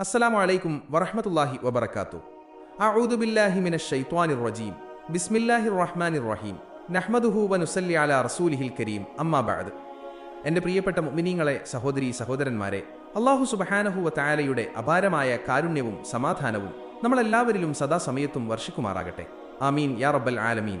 അസ്സലാമു അലൈക്കും വറഹ്മത്തുള്ളാഹി വബറകാത്തു. അഊദു ബില്ലാഹി റജീം. ബിസ്മില്ലാഹിർ റഹ്മാനിർ റഹീം. നഹ്മദുഹു വനുസല്ലി അലാ റസൂലിഹിൽ കരീം. അമ്മാ എന്റെ പ്രിയപ്പെട്ട മുഅ്മിനീങ്ങളെ സഹോദരി സഹോദരന്മാരെ അള്ളാഹു സുബ്ഹാനഹു വതആലയുടെ അപാരമായ കാരുണ്യവും സമാധാനവും നമ്മളെല്ലാവരിലും സദാസമയത്തും വർഷിക്കുമാറാകട്ടെ. ആമീൻ യാ റബ്ബൽ ആലമീൻ.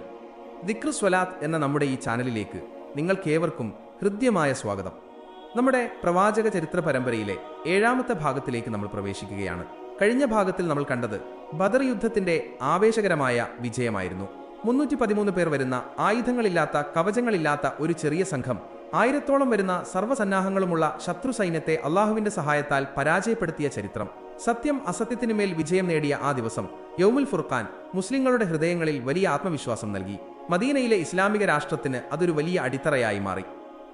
ദിക്ർ സ്വലാത്ത് എന്ന നമ്മുടെ ഈ ചാനലിലേക്ക് നിങ്ങൾക്കേവർക്കും ഹൃദ്യമായ സ്വാഗതം. നമ്മുടെ പ്രവാചക ചരിത്ര പരമ്പരയിലെ ഏഴാമത്തെ ഭാഗത്തിലേക്ക് നമ്മൾ പ്രവേശിക്കുകയാണ്. കഴിഞ്ഞ ഭാഗത്തിൽ നമ്മൾ കണ്ടത് ബദർ യുദ്ധത്തിന്റെ ആവേശകരമായ വിജയമായിരുന്നു. മുന്നൂറ്റി പതിമൂന്ന് പേർ വരുന്ന ആയുധങ്ങളില്ലാത്ത കവചങ്ങളില്ലാത്ത ഒരു ചെറിയ സംഘം ആയിരത്തോളം വരുന്ന സർവസന്നാഹങ്ങളുമുള്ള ശത്രു സൈന്യത്തെ അള്ളാഹുവിന്റെ സഹായത്താൽ പരാജയപ്പെടുത്തിയ ചരിത്രം. സത്യം അസത്യത്തിനുമേൽ വിജയം നേടിയ ആ ദിവസം യൗമുൽ ഫുർഖാൻ മുസ്ലിങ്ങളുടെ ഹൃദയങ്ങളിൽ വലിയ ആത്മവിശ്വാസം നൽകി. മദീനയിലെ ഇസ്ലാമിക രാഷ്ട്രത്തിന് അതൊരു വലിയ അടിത്തറയായി മാറി.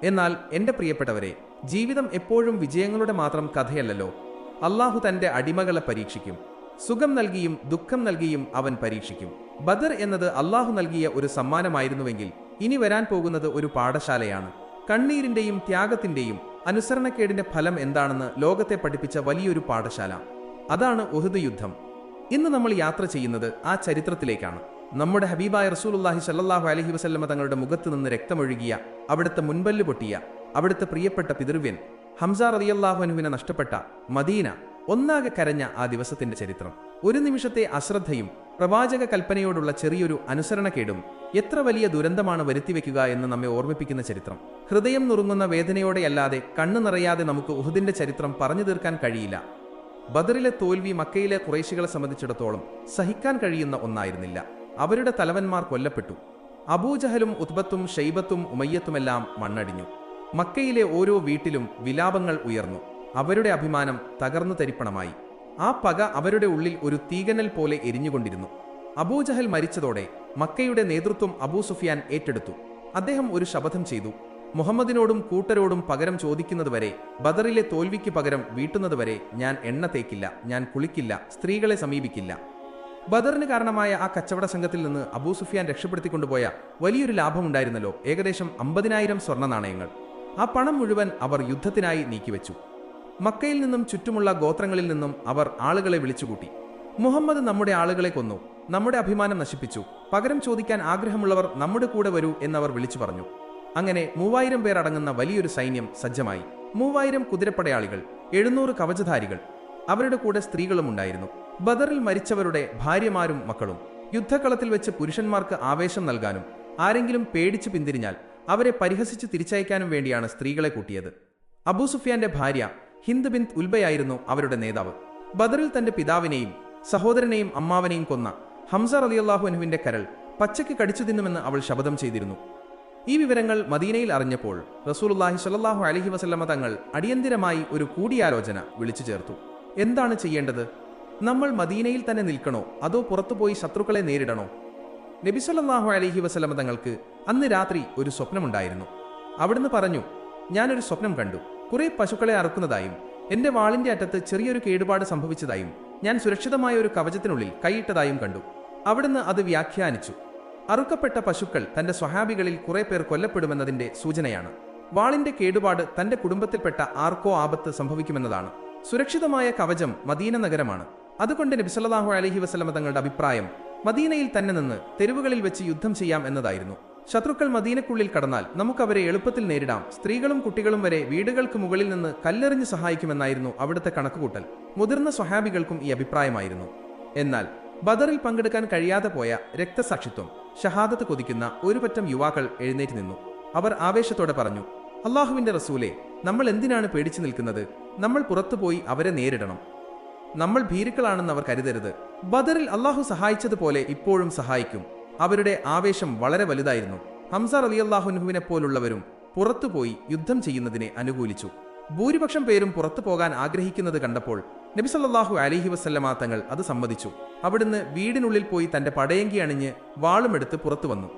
എന്നാൽ എന്റെ പ്രിയപ്പെട്ടവരെ ജീവിതം എപ്പോഴും വിജയങ്ങളുടെ മാത്രം കഥയല്ലല്ലോ. അള്ളാഹു തന്റെ അടിമകളെ പരീക്ഷിക്കും. സുഖം നൽകിയും ദുഃഖം നൽകിയും അവൻ പരീക്ഷിക്കും. ബദർ എന്നത് അള്ളാഹു നൽകിയ ഒരു സമ്മാനമായിരുന്നുവെങ്കിൽ ഇനി വരാൻ പോകുന്നത് ഒരു പാഠശാലയാണ്. കണ്ണീരിന്റെയും ത്യാഗത്തിന്റെയും അനുസരണക്കേടിന്റെ ഫലം എന്താണെന്ന് ലോകത്തെ പഠിപ്പിച്ച വലിയൊരു പാഠശാല. അതാണ് ഉഹദ് യുദ്ധം. ഇന്ന് നമ്മൾ യാത്ര ചെയ്യുന്നത് ആ ചരിത്രത്തിലേക്കാണ്. നമ്മുടെ ഹബീബായ റസൂലുള്ളാഹി സല്ലാഹു അലഹി വസല്ലമ തങ്ങളുടെ മുഖത്ത് നിന്ന് രക്തമൊഴുകിയ അവിടുത്തെ മുൻപല്ല് പൊട്ടിയ അവിടുത്തെ പ്രിയപ്പെട്ട പിതൃവ്യൻ ഹംസ അലിയല്ലാഹുനുവിനെ നഷ്ടപ്പെട്ട മദീന ഒന്നാകെ കരഞ്ഞ ആ ദിവസത്തിന്റെ ചരിത്രം. ഒരു നിമിഷത്തെ അശ്രദ്ധയും പ്രവാചക കൽപ്പനയോടുള്ള ചെറിയൊരു അനുസരണക്കേടും എത്ര വലിയ ദുരന്തമാണ് വരുത്തിവെക്കുക എന്ന് നമ്മെ ഓർമ്മിപ്പിക്കുന്ന ചരിത്രം. ഹൃദയം നുറുങ്ങുന്ന വേദനയോടെയല്ലാതെ കണ്ണു നിറയാതെ നമുക്ക് ഉഹുദിന്റെ ചരിത്രം പറഞ്ഞു തീർക്കാൻ കഴിയില്ല. ബദറിലെ തോൽവി മക്കയിലെ കുറേശികളെ സംബന്ധിച്ചിടത്തോളം സഹിക്കാൻ കഴിയുന്ന ഒന്നായിരുന്നില്ല. അവരുടെ തലവന്മാർ കൊല്ലപ്പെട്ടു. അബൂജഹലും ഉത്ബത്തും ഷെയ്ബത്തും ഉമയ്യത്തുമെല്ലാം മണ്ണടിഞ്ഞു. മക്കയിലെ ഓരോ വീട്ടിലും വിലാപങ്ങൾ ഉയർന്നു. അവരുടെ അഭിമാനം തകർന്നു തരിപ്പണമായി. ആ പക അവരുടെ ഉള്ളിൽ ഒരു തീകനൽ പോലെ എരിഞ്ഞുകൊണ്ടിരുന്നു. അബൂജഹൽ മരിച്ചതോടെ മക്കയുടെ നേതൃത്വം അബൂ സുഫിയാൻ ഏറ്റെടുത്തു. അദ്ദേഹം ഒരു ശപഥം ചെയ്തു. മുഹമ്മദിനോടും കൂട്ടരോടും പകരം ചോദിക്കുന്നതുവരെ ബദറിലെ തോൽവിക്ക് പകരം വീട്ടുന്നതുവരെ ഞാൻ എണ്ണ തേക്കില്ല ഞാൻ കുളിക്കില്ല സ്ത്രീകളെ സമീപിക്കില്ല. ബദറിന് കാരണമായ ആ കച്ചവട സംഘത്തിൽ നിന്ന് അബൂ സുഫിയാൻ രക്ഷപ്പെടുത്തിക്കൊണ്ടുപോയ വലിയൊരു ലാഭമുണ്ടായിരുന്നല്ലോ. ഏകദേശം അമ്പതിനായിരം സ്വർണ നാണയങ്ങൾ. ആ പണം മുഴുവൻ അവർ യുദ്ധത്തിനായി നീക്കിവെച്ചു. മക്കയിൽ നിന്നും ചുറ്റുമുള്ള ഗോത്രങ്ങളിൽ നിന്നും അവർ ആളുകളെ വിളിച്ചുകൂട്ടി. മുഹമ്മദ് നമ്മുടെ ആളുകളെ കൊന്നു നമ്മുടെ അഭിമാനം നശിപ്പിച്ചു പകരം ചോദിക്കാൻ ആഗ്രഹമുള്ളവർ നമ്മുടെ കൂടെ വരൂ എന്നവർ വിളിച്ചു പറഞ്ഞു. അങ്ങനെ മൂവായിരം പേർ അടങ്ങുന്ന വലിയൊരു സൈന്യം സജ്ജമായി. മൂവായിരം കുതിരപ്പടയാളികൾ എഴുന്നൂറ് കവചധാരികൾ അവരുടെ കൂടെ സ്ത്രീകളും ഉണ്ടായിരുന്നു. ബദറിൽ മരിച്ചവരുടെ ഭാര്യമാരും മക്കളും. യുദ്ധക്കളത്തിൽ വെച്ച് പുരുഷന്മാർക്ക് ആവേശം നൽകാനും ആരെങ്കിലും പേടിച്ചു പിന്തിരിഞ്ഞാൽ അവരെ പരിഹസിച്ച് തിരിച്ചയക്കാനും വേണ്ടിയാണ് സ്ത്രീകളെ കൂട്ടിയത്. അബൂ സുഫിയാന്റെ ഭാര്യ ഹിന്ദ് ബിന്ദ് ഉൽബയായിരുന്നു അവരുടെ നേതാവ്. ബദറിൽ തന്റെ പിതാവിനെയും സഹോദരനെയും അമ്മാവനെയും കൊന്ന ഹംസ റലിയല്ലാഹുനുവിന്റെ കരൾ പച്ചയ്ക്ക് കടിച്ചു തിന്നുമെന്ന് അവൾ ശപഥം ചെയ്തിരുന്നു. ഈ വിവരങ്ങൾ മദീനയിൽ അറിഞ്ഞപ്പോൾ റസൂലുള്ളാഹി സ്വല്ലല്ലാഹു അലഹി വസല്ലമ തങ്ങൾ അടിയന്തിരമായി ഒരു കൂടിയാലോചന വിളിച്ചു ചേർത്തു. എന്താണ് ചെയ്യേണ്ടത്? നമ്മൾ മദീനയിൽ തന്നെ നിൽക്കണോ? അതോ പുറത്തുപോയി ശത്രുക്കളെ നേരിടണോ? നബി അലഹി വസ്ലമ തങ്ങൾക്ക് അന്ന് രാത്രി ഒരു സ്വപ്നമുണ്ടായിരുന്നു. അവിടുന്ന് പറഞ്ഞു ഞാനൊരു സ്വപ്നം കണ്ടു. കുറെ പശുക്കളെ അറുക്കുന്നതായും എന്റെ വാളിന്റെ അറ്റത്ത് ചെറിയൊരു കേടുപാട് സംഭവിച്ചതായും ഞാൻ സുരക്ഷിതമായ ഒരു കവചത്തിനുള്ളിൽ കൈയിട്ടതായും കണ്ടു. അവിടുന്ന് അത് വ്യാഖ്യാനിച്ചു. അറുക്കപ്പെട്ട പശുക്കൾ തന്റെ സ്വഹാബികളിൽ കുറെ പേർ കൊല്ലപ്പെടുമെന്നതിന്റെ സൂചനയാണ്. വാളിന്റെ കേടുപാട് തന്റെ കുടുംബത്തിൽപ്പെട്ട ആർക്കോ ആപത്ത് സംഭവിക്കുമെന്നതാണ്. സുരക്ഷിതമായ കവചം മദീന നഗരമാണ്. അതുകൊണ്ട് നബിസല്ലാഹു അലഹി വസ്ലമ തങ്ങളുടെ അഭിപ്രായം മദീനയിൽ തന്നെ നിന്ന് തെരുവുകളിൽ വെച്ച് യുദ്ധം ചെയ്യാം എന്നതായിരുന്നു. ശത്രുക്കൾ മദീനക്കുള്ളിൽ കടന്നാൽ നമുക്കവരെ എളുപ്പത്തിൽ നേരിടാം. സ്ത്രീകളും കുട്ടികളും വരെ വീടുകൾക്ക് മുകളിൽ നിന്ന് കല്ലെറിഞ്ഞ് സഹായിക്കുമെന്നായിരുന്നു അവിടുത്തെ കണക്കുകൂട്ടൽ. മുതിർന്ന സ്വഹാബികൾക്കും ഈ അഭിപ്രായമായിരുന്നു. എന്നാൽ ബദറിൽ പങ്കെടുക്കാൻ കഴിയാതെ പോയ രക്തസാക്ഷിത്വം ഷഹാദത്ത് കൊതിക്കുന്ന ഒരു പറ്റം യുവാക്കൾ എഴുന്നേറ്റ് നിന്നു. അവർ ആവേശത്തോടെ പറഞ്ഞു അള്ളാഹുവിന്റെ റസൂലെ നമ്മൾ എന്തിനാണ് പേടിച്ചു നിൽക്കുന്നത്? നമ്മൾ പുറത്തുപോയി അവരെ നേരിടണം. നമ്മൾ ഭീരുക്കളാണെന്ന് അവർ കരുതരുത്. ബദറിൽ അള്ളാഹു സഹായിച്ചതുപോലെ ഇപ്പോഴും സഹായിക്കും. അവരുടെ ആവേശം വളരെ വലുതായിരുന്നു. ഹംസാർ അലി അള്ളാഹുനുഹുവിനെ പോലുള്ളവരും പുറത്തുപോയി യുദ്ധം ചെയ്യുന്നതിനെ അനുകൂലിച്ചു. ഭൂരിപക്ഷം പേരും പുറത്തു പോകാൻ ആഗ്രഹിക്കുന്നത് കണ്ടപ്പോൾ നബിസല്ലാഹു അലിഹി വസല്ലമ തങ്ങൾ അത് സമ്മതിച്ചു. അവിടുന്ന് വീടിനുള്ളിൽ പോയി തന്റെ പടയങ്കി അണിഞ്ഞ് വാളുമെടുത്ത് പുറത്തു വന്നു.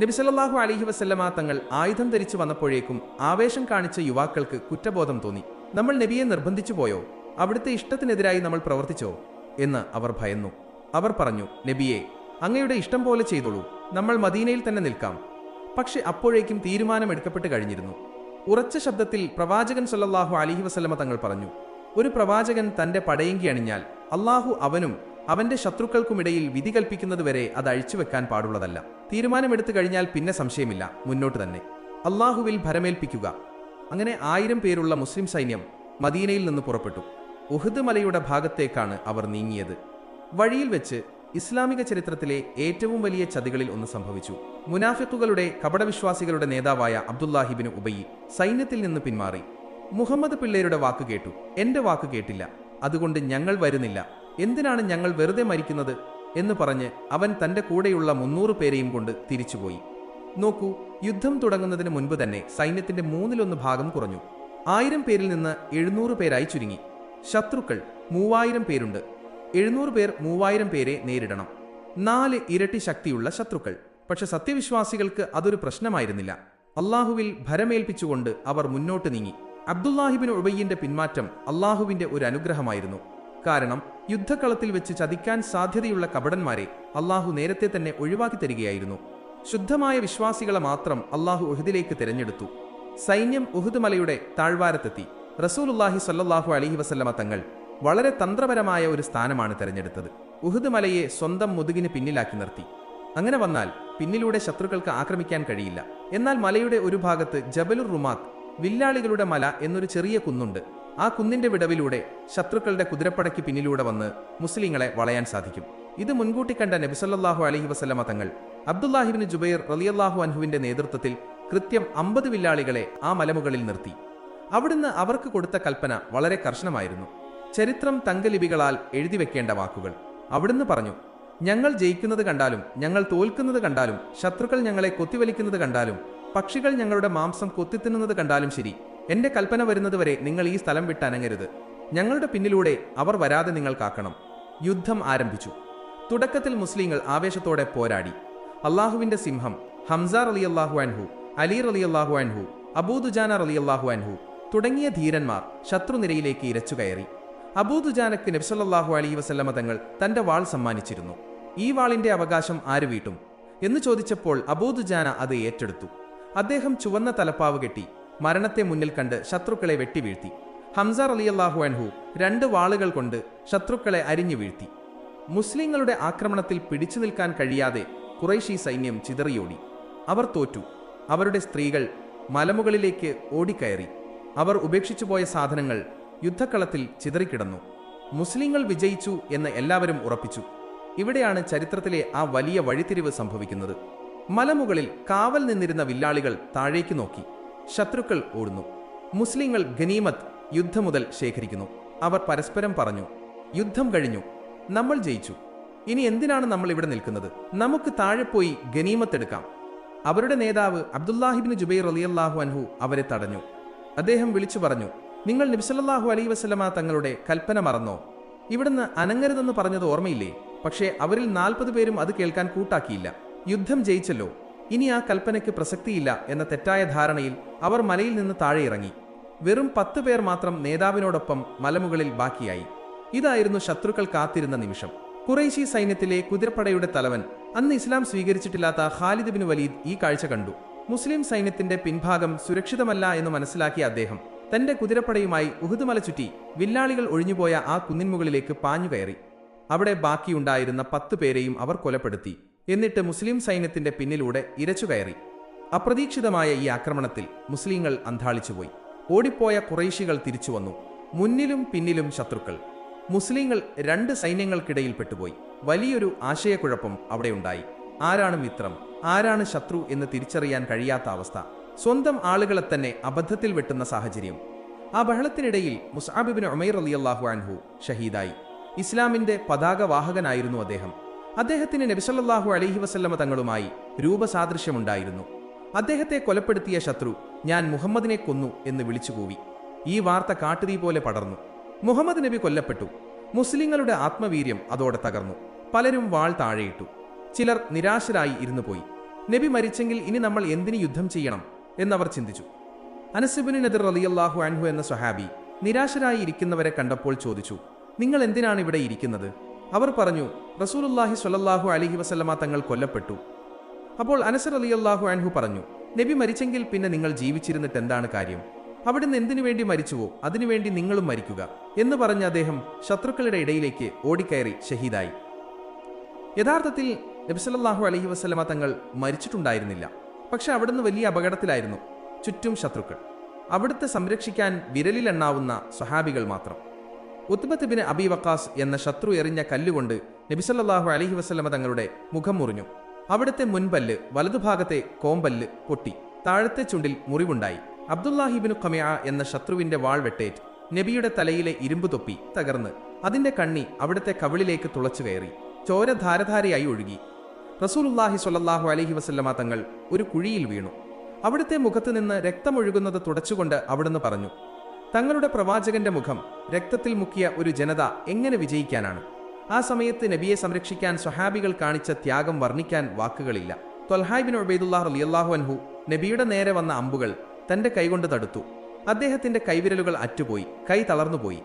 നബിസല്ലാഹു അലിഹി വസല്ലമ തങ്ങൾ ആയുധം ധരിച്ചു വന്നപ്പോഴേക്കും ആവേശം കാണിച്ച യുവാക്കൾക്ക് കുറ്റബോധം തോന്നി. നമ്മൾ നബിയെ നിർബന്ധിച്ചു പോയോ? അവിടുത്തെ ഇഷ്ടത്തിനെതിരായി നമ്മൾ പ്രവർത്തിച്ചോ എന്ന് അവർ ഭയന്നു. അവർ പറഞ്ഞു നബിയെ അങ്ങയുടെ ഇഷ്ടം പോലെ ചെയ്തോളൂ. നമ്മൾ മദീനയിൽ തന്നെ നിൽക്കാം. പക്ഷെ അപ്പോഴേക്കും തീരുമാനമെടുക്കപ്പെട്ട് കഴിഞ്ഞിരുന്നു. ഉറച്ച ശബ്ദത്തിൽ പ്രവാചകൻ സല്ലാഹു അലൈഹി വസ്ലമ തങ്ങൾ പറഞ്ഞു ഒരു പ്രവാചകൻ തന്റെ പടയെങ്കി അണിഞ്ഞാൽ അള്ളാഹു അവനും അവന്റെ ശത്രുക്കൾക്കുമിടയിൽ വിധി കൽപ്പിക്കുന്നതുവരെ അത് അഴിച്ചുവെക്കാൻ പാടുള്ളതല്ല. തീരുമാനമെടുത്തു കഴിഞ്ഞാൽ പിന്നെ സംശയമില്ല. മുന്നോട്ട് തന്നെ. അള്ളാഹുവിൽ ഭരമേൽപ്പിക്കുക. അങ്ങനെ ആയിരം പേരുള്ള മുസ്ലിം സൈന്യം മദീനയിൽ നിന്ന് പുറപ്പെട്ടു. ഉഹദ് മലയുടെ ഭാഗത്തേക്കാണ് അവർ നീങ്ങിയത്. വഴിയിൽ വെച്ച് ഇസ്ലാമിക ചരിത്രത്തിലെ ഏറ്റവും വലിയ ചതികളിൽ ഒന്ന് സംഭവിച്ചു. മുനാഫിക്കുകളുടെ കപടവിശ്വാസികളുടെ നേതാവായ അബ്ദുല്ലാഹിബിന് ഉബയി സൈന്യത്തിൽ നിന്ന് പിന്മാറി. മുഹമ്മദ് പിള്ളേരുടെ വാക്ക് കേട്ടു. എന്റെ വാക്ക് കേട്ടില്ല. അതുകൊണ്ട് ഞങ്ങൾ വരുന്നില്ല. എന്തിനാണ് ഞങ്ങൾ വെറുതെ മരിക്കുന്നത്? എന്ന് പറഞ്ഞ് അവൻ തന്റെ കൂടെയുള്ള മുന്നൂറ് പേരെയും കൊണ്ട് തിരിച്ചുപോയി. നോക്കൂ യുദ്ധം തുടങ്ങുന്നതിന് മുൻപ് തന്നെ സൈന്യത്തിന്റെ മൂന്നിലൊന്ന് ഭാഗം കുറഞ്ഞു. ആയിരം പേരിൽ നിന്ന് എഴുന്നൂറ് പേരായി ചുരുങ്ങി. ശത്രുക്കൾ മൂവായിരം പേരുണ്ട്. എഴുന്നൂറ് പേർ മൂവായിരം പേരെ നേരിടണം. നാല് ഇരട്ടി ശക്തിയുള്ള ശത്രുക്കൾ. പക്ഷെ സത്യവിശ്വാസികൾക്ക് അതൊരു പ്രശ്നമായിരുന്നില്ല. അള്ളാഹുവിൽ ഭരമേൽപ്പിച്ചുകൊണ്ട് അവർ മുന്നോട്ട് നീങ്ങി. അബ്ദുല്ലാഹിബിൻ ഉബയ്യന്റെ പിന്മാറ്റം അള്ളാഹുവിന്റെ ഒരു അനുഗ്രഹമായിരുന്നു. കാരണം യുദ്ധക്കളത്തിൽ വെച്ച് ചതിക്കാൻ സാധ്യതയുള്ള കപടന്മാരെ അള്ളാഹു നേരത്തെ തന്നെ ഒഴിവാക്കി തരികയായിരുന്നു. ശുദ്ധമായ വിശ്വാസികളെ മാത്രം അള്ളാഹു ഉഹദിലേക്ക് തിരഞ്ഞെടുത്തു. സൈന്യം ഒഹുദ് മലയുടെ താഴ്വാരത്തെത്തി. റസൂലുല്ലാഹി സല്ലാഹു അലഹി വസല്ലമ തങ്ങൾ വളരെ തന്ത്രപരമായ ഒരു സ്ഥാനമാണ് തെരഞ്ഞെടുത്തത്. ഉഹുദ് മലയെ സ്വന്തം മുതുകിന് പിന്നിലാക്കി നിർത്തി. അങ്ങനെ വന്നാൽ പിന്നിലൂടെ ശത്രുക്കൾക്ക് ആക്രമിക്കാൻ കഴിയില്ല. എന്നാൽ മലയുടെ ഒരു ഭാഗത്ത് ജബലുർ റുമാത്ത് വില്ലാളികളുടെ മല എന്നൊരു ചെറിയ കുന്നുണ്ട്. ആ കുന്നിന്റെ വിടവിലൂടെ ശത്രുക്കളുടെ കുതിരപ്പടയ്ക്ക് പിന്നിലൂടെ വന്ന് മുസ്ലിങ്ങളെ വളയാൻ സാധിക്കും. ഇത് മുൻകൂട്ടി കണ്ട നബിസല്ലാഹു അലഹി വസല്ലമ തങ്ങൾ അബ്ദുല്ലാഹിബിന് ജുബൈർ റലിയല്ലാഹു അൻഹുവിന്റെ നേതൃത്വത്തിൽ കൃത്യം അമ്പത് വില്ലാളികളെ ആ മലമുകളിൽ നിർത്തി. അവിടുന്ന് അവർക്ക് കൊടുത്ത കൽപ്പന വളരെ കർശനമായിരുന്നു. ചരിത്രം തങ്കലിപികളാൽ എഴുതി വെക്കേണ്ട വാക്കുകൾ. അവിടുന്ന് പറഞ്ഞു ഞങ്ങൾ ജയിക്കുന്നത് കണ്ടാലും ഞങ്ങൾ തോൽക്കുന്നത് കണ്ടാലും ശത്രുക്കൾ ഞങ്ങളെ കൊത്തിവലിക്കുന്നത് കണ്ടാലും പക്ഷികൾ ഞങ്ങളുടെ മാംസം കൊത്തിത്തിന്നുന്നത് കണ്ടാലും ശരി. എന്റെ കൽപ്പന വരുന്നതുവരെ നിങ്ങൾ ഈ സ്ഥലം വിട്ട് അനങ്ങരുത്. ഞങ്ങളുടെ പിന്നിലൂടെ അവർ വരാതെ നിങ്ങൾ കാക്കണം. യുദ്ധം ആരംഭിച്ചു. തുടക്കത്തിൽ മുസ്ലിങ്ങൾ ആവേശത്തോടെ പോരാടി. അള്ളാഹുവിന്റെ സിംഹം ഹംസാർ അലി അള്ളാഹു അൻഹു അലി അലി അള്ളാഹു അൻഹു അബൂദുജാന അലി അള്ളാഹു അൻഹു തുടങ്ങിയ ധീരന്മാർ ശത്രുനിരയിലേക്ക് ഇരച്ചുകയറി അബൂദുജാനക്ക് നബ്സല്ലാഹു അലി വസല്ലമ തങ്ങൾ തന്റെ വാൾ സമ്മാനിച്ചിരുന്നു. ഈ വാളിന്റെ അവകാശം ആര് വീട്ടും? എന്ന് ചോദിച്ചപ്പോൾ അബൂദുജാന അത് ഏറ്റെടുത്തു. അദ്ദേഹം ചുവന്ന തലപ്പാവ് കെട്ടി മരണത്തെ മുന്നിൽ കണ്ട് ശത്രുക്കളെ വെട്ടിവീഴ്ത്തി ഹംസാർ അലി അള്ളാഹു അൻഹു രണ്ട് വാളുകൾ കൊണ്ട് ശത്രുക്കളെ അരിഞ്ഞു വീഴ്ത്തി. മുസ്ലിങ്ങളുടെ ആക്രമണത്തിൽ പിടിച്ചു നിൽക്കാൻ കഴിയാതെ കുറേശി സൈന്യം ചിതറിയോടി. അവർ തോറ്റു. അവരുടെ സ്ത്രീകൾ മലമുകളിലേക്ക് ഓടിക്കയറി. അവർ ഉപേക്ഷിച്ചുപോയ സാധനങ്ങൾ യുദ്ധക്കളത്തിൽ ചിതറിക്കിടന്നു. മുസ്ലിങ്ങൾ വിജയിച്ചു എന്ന് എല്ലാവരും ഉറപ്പിച്ചു. ഇവിടെയാണ് ചരിത്രത്തിലെ ആ വലിയ വഴിത്തിരിവ് സംഭവിക്കുന്നത്. മലമുകളിൽ കാവൽ നിന്നിരുന്ന വില്ലാളികൾ താഴേക്ക് നോക്കി. ശത്രുക്കൾ ഓടുന്നു. മുസ്ലിങ്ങൾ ഗനീമത്ത് യുദ്ധം മുതൽ ശേഖരിക്കുന്നു. അവർ പരസ്പരം പറഞ്ഞു യുദ്ധം കഴിഞ്ഞു. നമ്മൾ ജയിച്ചു. ഇനി എന്തിനാണ് നമ്മൾ ഇവിടെ നിൽക്കുന്നത്? നമുക്ക് താഴെ പോയി ഗനീമത്തെടുക്കാം അവരുടെ നേതാവ് അബ്ദുല്ലാഹിബിന് ജുബൈർ അലിയല്ലാഹു അൻഹു അവരെ തടഞ്ഞു. അദ്ദേഹം വിളിച്ചു പറഞ്ഞു നിങ്ങൾ നബിസല്ലാഹു അലൈ വസ്ലമ തങ്ങളുടെ കൽപ്പന മറന്നോ? ഇവിടുന്ന് അനങ്ങരുതെന്ന് പറഞ്ഞത് ഓർമ്മയില്ലേ? പക്ഷേ അവരിൽ നാൽപ്പത് പേരും അത് കേൾക്കാൻ കൂട്ടാക്കിയില്ല. യുദ്ധം ജയിച്ചല്ലോ. ഇനി ആ കൽപ്പനയ്ക്ക് പ്രസക്തിയില്ല എന്ന തെറ്റായ ധാരണയിൽ അവർ മലയിൽ നിന്ന് താഴെ ഇറങ്ങി. വെറും പത്ത് പേർ മാത്രം നേതാവിനോടൊപ്പം മലമുകളിൽ ബാക്കിയായി. ഇതായിരുന്നു ശത്രുക്കൾ കാത്തിരുന്ന നിമിഷം. കുറേശി സൈന്യത്തിലെ കുതിരപ്പടയുടെ തലവൻ അന്ന് ഇസ്ലാം സ്വീകരിച്ചിട്ടില്ലാത്ത ഖാലിദ് ബിൻ വലീദ് ഈ കാഴ്ച കണ്ടു. മുസ്ലിം സൈന്യത്തിന്റെ പിൻഭാഗം സുരക്ഷിതമല്ല എന്ന് മനസ്സിലാക്കിയ അദ്ദേഹം തന്റെ കുതിരപ്പടയുമായി ഉഹുദ് മല ചുറ്റി വില്ലാളികൾ ഒഴിഞ്ഞുപോയ ആ കുന്നിൻമുകളിലേക്ക് പാഞ്ഞു കയറി. അവിടെ ബാക്കിയുണ്ടായിരുന്ന പത്ത് പേരെയും അവർ കൊലപ്പെടുത്തി. എന്നിട്ട് മുസ്ലിം സൈന്യത്തിന്റെ പിന്നിലൂടെ ഇരച്ചു കയറി. അപ്രതീക്ഷിതമായ ഈ ആക്രമണത്തിൽ മുസ്ലിങ്ങൾ അന്താളിച്ചുപോയി ഓടിപ്പോയ കുറേശികൾ തിരിച്ചു വന്നു. മുന്നിലും പിന്നിലും ശത്രുക്കൾ. മുസ്ലിങ്ങൾ രണ്ട് സൈന്യങ്ങൾക്കിടയിൽ പെട്ടുപോയി വലിയൊരു ആശയക്കുഴപ്പം അവിടെയുണ്ടായി ആരാണ് മിത്രം? ആരാണ് ശത്രു എന്ന് തിരിച്ചറിയാൻ കഴിയാത്ത അവസ്ഥ. സ്വന്തം ആളുകളെ തന്നെ അബദ്ധത്തിൽ വെട്ടുന്ന സാഹചര്യം. ആ ബഹളത്തിനിടയിൽ മുസാബിബിൻ ഉമൈർ അലി അള്ളാഹു അൻഹു ഷഹീദായി. ഇസ്ലാമിന്റെ പതാക പതാകവാഹകനായിരുന്നു അദ്ദേഹം. അദ്ദേഹത്തിന് നബിസല്ലാഹു അലഹി വസല്ലമ തങ്ങളുമായി രൂപസാദൃശ്യമുണ്ടായിരുന്നു. അദ്ദേഹത്തെ കൊലപ്പെടുത്തിയ ശത്രു ഞാൻ മുഹമ്മദിനെ കൊന്നു എന്ന് വിളിച്ചുകൂവി. ഈ വാർത്ത കാട്ടുതീ പോലെ പടർന്നു. മുഹമ്മദ് നബി കൊല്ലപ്പെട്ടു. മുസ്ലിങ്ങളുടെ ആത്മവീര്യം അതോടെ തകർന്നു. പലരും വാൾ താഴെയിട്ടു. ചിലർ നിരാശരായി ഇരുന്നു പോയി നബി മരിച്ചെങ്കിൽ ഇനി നമ്മൾ എന്തിനു യുദ്ധം ചെയ്യണം? എന്നവർ ചിന്തിച്ചു. അനസിബിന് നദർ റലിയല്ലാഹു അൻഹു എന്ന സ്വഹാബി നിരാശരായി ഇരിക്കുന്നവരെ കണ്ടപ്പോൾ ചോദിച്ചു നിങ്ങൾ എന്തിനാണ് ഇവിടെ ഇരിക്കുന്നത്? അവർ പറഞ്ഞു റസൂലുല്ലാഹി സ്വല്ലല്ലാഹു അലിഹി വസല്ലമ തങ്ങൾ കൊല്ലപ്പെട്ടു. അപ്പോൾ അനസർ അലി അള്ളാഹു അൻഹു പറഞ്ഞു നബി മരിച്ചെങ്കിൽ പിന്നെ നിങ്ങൾ ജീവിച്ചിരുന്നിട്ട് എന്താണ് കാര്യം? അവിടുന്ന് എന്തിനു വേണ്ടി മരിച്ചുവോ? അതിനുവേണ്ടി നിങ്ങളും മരിക്കുക. എന്ന് പറഞ്ഞ് അദ്ദേഹം ശത്രുക്കളുടെ ഇടയിലേക്ക് ഓടിക്കയറി ഷഹീദായി. യഥാർത്ഥത്തിൽ നബിസല്ലാഹു അലഹി വസ്ലമ തങ്ങൾ മരിച്ചിട്ടുണ്ടായിരുന്നില്ല. പക്ഷെ അവിടുന്ന് വലിയ അപകടത്തിലായിരുന്നു ചുറ്റും ശത്രുക്കൾ. അവിടുത്തെ സംരക്ഷിക്കാൻ വിരലിലെണ്ണാവുന്ന സ്വഹാബികൾ മാത്രം. ഉത്ബത്ത് ബിൻ അബി വക്കാസ് എന്ന ശത്രു എറിഞ്ഞ കല്ലുകൊണ്ട് നബിസല്ലാഹു അലഹി വസ്ലമ തങ്ങളുടെ മുഖം മുറിഞ്ഞു. അവിടുത്തെ മുൻപല്ല് വലതുഭാഗത്തെ കോമ്പല്ല് പൊട്ടി. താഴത്തെ ചുണ്ടിൽ മുറിവുണ്ടായി. അബ്ദുല്ലാഹിബിനു ഖമിയ എന്ന ശത്രുവിന്റെ വാൾ വെട്ടേറ്റ് നബിയുടെ തലയിലെ ഇരുമ്പ് തൊപ്പി തകർന്ന് അതിന്റെ കണ്ണി അവിടുത്തെ കവിളിലേക്ക് തുളച്ചു കയറി ചോര ധാരധാരയായി ഒഴുകി. റസൂലുല്ലാഹി സ്വല്ലാഹു അലഹി വസല്ലമ തങ്ങൾ ഒരു കുഴിയിൽ വീണു. അവിടുത്തെ മുഖത്ത് നിന്ന് രക്തമൊഴുകുന്നത് തുടച്ചുകൊണ്ട് അവിടുന്ന് പറഞ്ഞു തങ്ങളുടെ പ്രവാചകന്റെ മുഖം രക്തത്തിൽ മുക്കിയ ഒരു ജനത എങ്ങനെ വിജയിക്കാനാണ്? ആ സമയത്ത് നബിയെ സംരക്ഷിക്കാൻ സ്വഹാബികൾ കാണിച്ച ത്യാഗം വർണിക്കാൻ വാക്കുകളില്ല. തൊൽഹാബിൻ ഒബൈദുല്ലാഹ് റളിയല്ലാഹു അൻഹു നബിയുടെ നേരെ വന്ന അമ്പുകൾ തന്റെ കൈകൊണ്ട് തടുത്തു. അദ്ദേഹത്തിന്റെ കൈവിരലുകൾ അറ്റുപോയി കൈ തളർന്നുപോയി.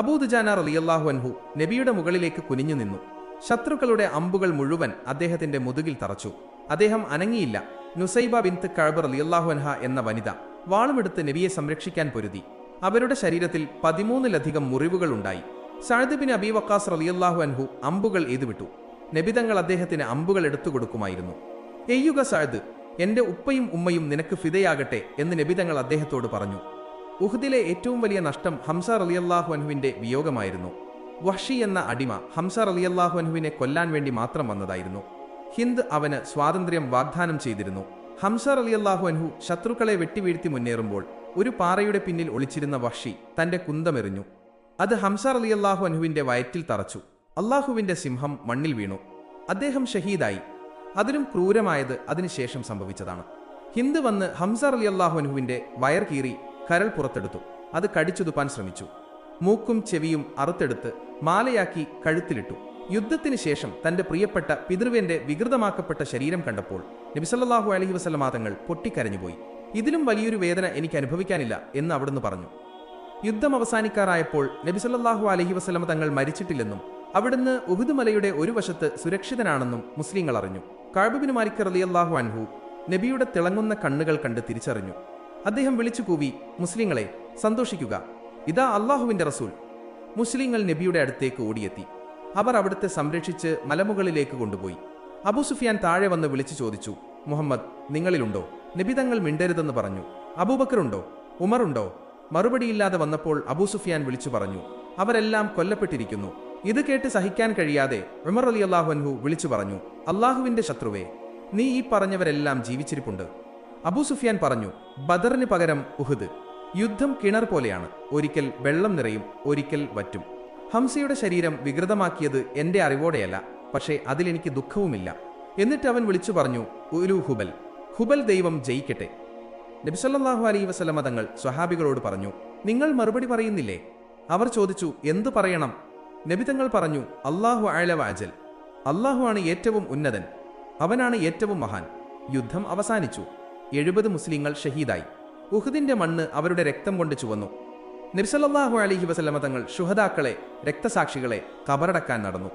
അബൂദുജാന റളിയല്ലാഹു അൻഹു നബിയുടെ മുകളിലേക്ക് കുനിഞ്ഞു നിന്നു. ശത്രുക്കളുടെ അമ്പുകൾ മുഴുവൻ അദ്ദേഹത്തിന്റെ മുതുകിൽ തറച്ചു. അദ്ദേഹം അനങ്ങിയില്ല. നുസൈബ ബിന്ത് കഴബർ റളിയല്ലാഹു അൻഹ എന്ന വനിത വാളുമെടുത്ത് നബിയെ സംരക്ഷിക്കാൻ പൊരുതി. അവരുടെ ശരീരത്തിൽ പതിമൂന്നിലധികം മുറിവുകൾ ഉണ്ടായി. സഅദ് ബിൻ അബി വക്കാസ് റളിയല്ലാഹു അൻഹു അമ്പുകൾ എയ്തുവിട്ടു നബിതങ്ങൾ അദ്ദേഹത്തിന് അമ്പുകൾ എടുത്തു കൊടുക്കുമായിരുന്നു എയ്യുക സഅദ് എന്റെ ഉപ്പയും ഉമ്മയും നിനക്ക് ഫിതയാകട്ടെ എന്ന് നബിതങ്ങൾ അദ്ദേഹത്തോട് പറഞ്ഞു. ഉഹദിലെ ഏറ്റവും വലിയ നഷ്ടം ഹംസ റളിയല്ലാഹു അൻഹുവിന്റെ വിയോഗമായിരുന്നു. വഷി എന്ന അടിമ ഹംസ റളിയല്ലാഹു അൻഹുവിനെ കൊല്ലാൻ വേണ്ടി മാത്രം വന്നതായിരുന്നു. ഹിന്ദ് അവന് സ്വാതന്ത്ര്യം വാഗ്ദാനം ചെയ്തിരുന്നു. ഹംസ റളിയല്ലാഹു അൻഹു ശത്രുക്കളെ വെട്ടിവീഴ്ത്തി മുന്നേറുമ്പോൾ ഒരു പാറയുടെ പിന്നിൽ ഒളിച്ചിരുന്ന വഷി തന്റെ കുന്തമെറിഞ്ഞു. അത് ഹംസ റളിയല്ലാഹു അൻഹുവിന്റെ വയറ്റിൽ തറച്ചു. അള്ളാഹുവിന്റെ സിംഹം മണ്ണിൽ വീണു. അദ്ദേഹം ഷഹീദായി. അതിലും ക്രൂരമായത് അതിനുശേഷം സംഭവിച്ചതാണ്. ഹിന്ദ് വന്ന് ഹംസ റളിയല്ലാഹു അൻഹുവിന്റെ വയർ കീറി കരൾ പുറത്തെടുത്തു. അത് കടിച്ചു തുപ്പാൻ ശ്രമിച്ചു. മൂക്കും ചെവിയും അറുത്തെടുത്ത് മാലയാക്കി കഴുത്തിലിട്ടു. യുദ്ധത്തിന് ശേഷം തന്റെ പ്രിയപ്പെട്ട പിതൃവ്യന്റെ വികൃതമാക്കപ്പെട്ട ശരീരം കണ്ടപ്പോൾ നബിസല്ലാഹു അലഹി വസല്ലമാ തങ്ങൾ പൊട്ടിക്കരഞ്ഞുപോയി. ഇതിലും വലിയൊരു വേദന എനിക്ക് അനുഭവിക്കാനില്ല എന്ന് അവിടുന്ന് പറഞ്ഞു. യുദ്ധം അവസാനിക്കാറായപ്പോൾ നബിസല്ലാഹു അലഹി വസല്ലമ തങ്ങൾ മരിച്ചിട്ടില്ലെന്നും അവിടുന്ന് ഉഹുദ് മലയുടെ ഒരു വശത്ത് സുരക്ഷിതനാണെന്നും മുസ്ലിങ്ങൾ അറിഞ്ഞു. കാഴ്ബിന് മാലിക് റളിയല്ലാഹു അൻഹു നബിയുടെ തിളങ്ങുന്ന കണ്ണുകൾ കണ്ട് തിരിച്ചറിഞ്ഞു. അദ്ദേഹം വിളിച്ചു കൂവി മുസ്ലിങ്ങളെ സന്തോഷിക്കുക. ഇതാ അള്ളാഹുവിന്റെ റസൂൽ. മുസ്ലിങ്ങൾ നബിയുടെ അടുത്തേക്ക് ഓടിയെത്തി. അവർ അവിടുത്തെ സംരക്ഷിച്ച് മലമുകളിലേക്ക് കൊണ്ടുപോയി. അബു സുഫിയാൻ താഴെ വന്ന് വിളിച്ചു ചോദിച്ചു മുഹമ്മദ് നിങ്ങളിലുണ്ടോ? നബി തങ്ങൾ മിണ്ടരുതെന്ന് പറഞ്ഞു. അബൂബക്കറുണ്ടോ? ഉമറുണ്ടോ? മറുപടിയില്ലാതെ വന്നപ്പോൾ അബൂ സുഫിയാൻ വിളിച്ചു പറഞ്ഞു അവരെല്ലാം കൊല്ലപ്പെട്ടിരിക്കുന്നു. ഇത് കേട്ട് സഹിക്കാൻ കഴിയാതെ ഉമർ അലി അള്ളാഹുൻഹു വിളിച്ചു പറഞ്ഞു അള്ളാഹുവിന്റെ ശത്രുവേ നീ ഈ പറഞ്ഞവരെല്ലാം ജീവിച്ചിരിപ്പുണ്ട്. അബൂ സുഫിയാൻ പറഞ്ഞു ബദറിന് പകരം ഉഹുദ്. യുദ്ധം കിണർ പോലെയാണ്. ഒരിക്കൽ വെള്ളം നിറയും ഒരിക്കൽ വറ്റും. ഹംസയുടെ ശരീരം വികൃതമാക്കിയത് എന്റെ അറിവോടെയല്ല പക്ഷേ അതിലെനിക്ക് ദുഃഖവുമില്ല. എന്നിട്ട് അവൻ വിളിച്ചു പറഞ്ഞു ഒരു ഹുബൽ. ഹുബൽ ദൈവം ജയിക്കട്ടെ. നബിസല്ലാഹു അലൈ വസല്ലമ തങ്ങൾ സ്വഹാബികളോട് പറഞ്ഞു നിങ്ങൾ മറുപടി പറയുന്നില്ലേ? അവർ ചോദിച്ചു എന്തു പറയണം? നബി തങ്ങൾ പറഞ്ഞു അള്ളാഹു ആഴവാജൽ അള്ളാഹു ആണ് ഏറ്റവും ഉന്നതൻ. അവനാണ് ഏറ്റവും മഹാൻ. യുദ്ധം അവസാനിച്ചു. എഴുപത് മുസ്ലിങ്ങൾ ഷഹീദായി. ഉഹുദിന്റെ മണ്ണ് അവരുടെ രക്തം കൊണ്ട് ചുവന്നു. നബ്സല്ലാഹു അലഹി വസല്ലമ തങ്ങൾ ഷുഹദാക്കളെ രക്തസാക്ഷികളെ കബറടക്കാൻ നടന്നു.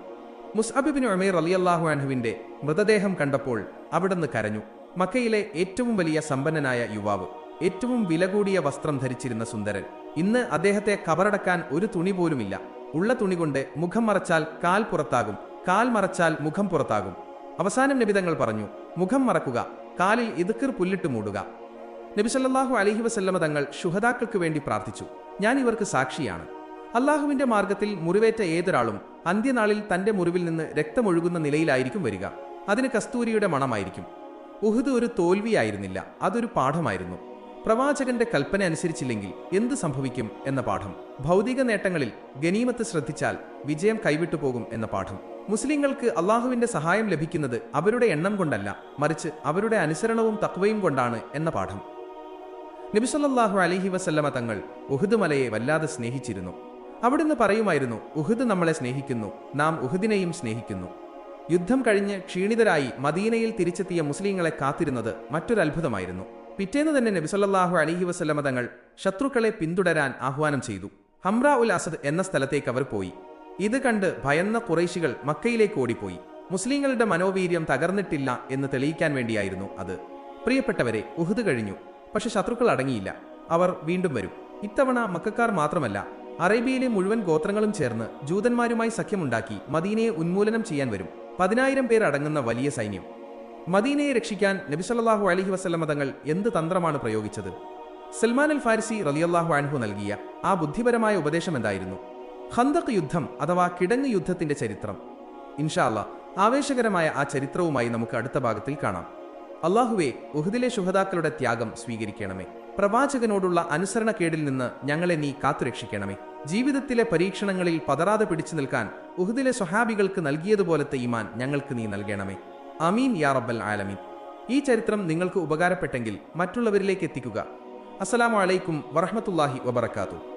മുസ്അബിബിൻ ഉമേർ അള്ളാഹു അൻഹുവിന്റെ മൃതദേഹം കണ്ടപ്പോൾ അവിടുന്ന് കരഞ്ഞു. മക്കയിലെ ഏറ്റവും വലിയ സമ്പന്നനായ യുവാവ് ഏറ്റവും വില കൂടിയ വസ്ത്രം ധരിച്ചിരുന്ന സുന്ദരൻ. ഇന്ന് അദ്ദേഹത്തെ കബറടക്കാൻ ഒരു തുണി പോലുമില്ല. ഉള്ള തുണി കൊണ്ട് മുഖം മറച്ചാൽ കാൽ പുറത്താകും കാൽ മറച്ചാൽ മുഖം പുറത്താകും. അവസാനം നബിതങ്ങൾ പറഞ്ഞു മുഖം മറക്കുക കാലിൽ ഇതുക്കിർ പുല്ലിട്ട് മൂടുക. നബി അലഹി വസല്ലമ തങ്ങൾ ശുഹദാക്കൾക്ക് വേണ്ടി പ്രാർത്ഥിച്ചു. ഞാൻ ഇവർക്ക് സാക്ഷിയാണ്. അള്ളാഹുവിന്റെ മാർഗത്തിൽ മുറിവേറ്റ ഏതൊരാളും അന്ത്യനാളിൽ തന്റെ മുറിവിൽ നിന്ന് രക്തമൊഴുകുന്ന നിലയിലായിരിക്കും വരിക. അതിന് കസ്തൂരിയുടെ മണമായിരിക്കും. ഉഹുദ് ഒരു തോൽവിയായിരുന്നില്ല അതൊരു പാഠമായിരുന്നു. പ്രവാചകന്റെ കൽപ്പന അനുസരിച്ചില്ലെങ്കിൽ എന്ത് സംഭവിക്കും എന്ന പാഠം. ഭൗതിക നേട്ടങ്ങളിൽ ഗനീമത്ത് ശ്രദ്ധിച്ചാൽ വിജയം കൈവിട്ടു പോകും എന്ന പാഠം. മുസ്ലിങ്ങൾക്ക് അള്ളാഹുവിന്റെ സഹായം ലഭിക്കുന്നത് അവരുടെ എണ്ണം കൊണ്ടല്ല മറിച്ച് അവരുടെ അനുസരണവും തക്വയും കൊണ്ടാണ് എന്ന പാഠം. നബിസല്ലാഹു അലഹി വസല്ലമ തങ്ങൾ ഉഹുദ് മലയെ വല്ലാതെ സ്നേഹിച്ചിരുന്നു. അവിടുന്ന് പറയുമായിരുന്നു ഉഹുദ് നമ്മളെ സ്നേഹിക്കുന്നു നാം ഉഹുദിനെയും സ്നേഹിക്കുന്നു. യുദ്ധം കഴിഞ്ഞ് ക്ഷീണിതരായി മദീനയിൽ തിരിച്ചെത്തിയ മുസ്ലിങ്ങളെ കാത്തിരുന്നത് മറ്റൊരത്ഭുതമായിരുന്നു പിറ്റേന്ന് തന്നെ നബിസല്ലാഹു അലഹി വസല്ലമ തങ്ങൾ ശത്രുക്കളെ പിന്തുടരാൻ ആഹ്വാനം ചെയ്തു. ഹംറ ഉൽ അസദ് എന്ന സ്ഥലത്തേക്ക് അവർ പോയി. ഇത് കണ്ട് ഭയന്ന കുറേശികൾ മക്കയിലേക്ക് ഓടിപ്പോയി. മുസ്ലിങ്ങളുടെ മനോവീര്യം തകർന്നിട്ടില്ല എന്ന് തെളിയിക്കാൻ വേണ്ടിയായിരുന്നു അത്. പ്രിയപ്പെട്ടവരെ ഉഹുദ് കഴിഞ്ഞു. പക്ഷെ ശത്രുക്കൾ അടങ്ങിയില്ല. അവർ വീണ്ടും വരും. ഇത്തവണ മക്കാർ മാത്രമല്ല അറേബ്യയിലെ മുഴുവൻ ഗോത്രങ്ങളും ചേർന്ന് ജൂതന്മാരുമായി സഖ്യമുണ്ടാക്കി മദീനയെ ഉന്മൂലനം ചെയ്യാൻ വരും. പതിനായിരം പേർ അടങ്ങുന്ന വലിയ സൈന്യം. മദീനയെ രക്ഷിക്കാൻ നബിസല്ലാഹു അലഹി വസല്ലമ തങ്ങൾ എന്ത് തന്ത്രമാണ് പ്രയോഗിച്ചത്? സൽമാൻ അൽ ഫാരിസി റലിയല്ലാഹു അൻഹു നൽകിയ ആ ബുദ്ധിപരമായ ഉപദേശം എന്തായിരുന്നു? ഹന്തക് യുദ്ധം അഥവാ കിടങ്ങ് യുദ്ധത്തിന്റെ ചരിത്രം. ഇൻഷാല്ല ആവേശകരമായ ആ ചരിത്രവുമായി നമുക്ക് അടുത്ത ഭാഗത്തിൽ കാണാം. അള്ളാഹുവെ ഉഹുദിലെ ശുഹതാക്കളുടെ ത്യാഗം സ്വീകരിക്കണമേ. പ്രവാചകനോടുള്ള അനുസരണക്കേടിൽ നിന്ന് ഞങ്ങളെ നീ കാത്തുരക്ഷിക്കണമേ. ജീവിതത്തിലെ പരീക്ഷണങ്ങളിൽ പതറാതെ പിടിച്ചു നിൽക്കാൻ ഉഹുദിലെ സ്വഹാബികൾക്ക് നൽകിയതുപോലത്തെ ഈമാൻ ഞങ്ങൾക്ക് നീ നൽകണമേ. അമീൻ യാ റബ്ബൽ ആലമീൻ. ഈ ചരിത്രം നിങ്ങൾക്ക് ഉപകാരപ്പെട്ടെങ്കിൽ മറ്റുള്ളവരിലേക്ക് എത്തിക്കുക. അസ്സലാമു അലൈക്കും വറഹ്മത്തുള്ളാഹി വബറകാതുഹു.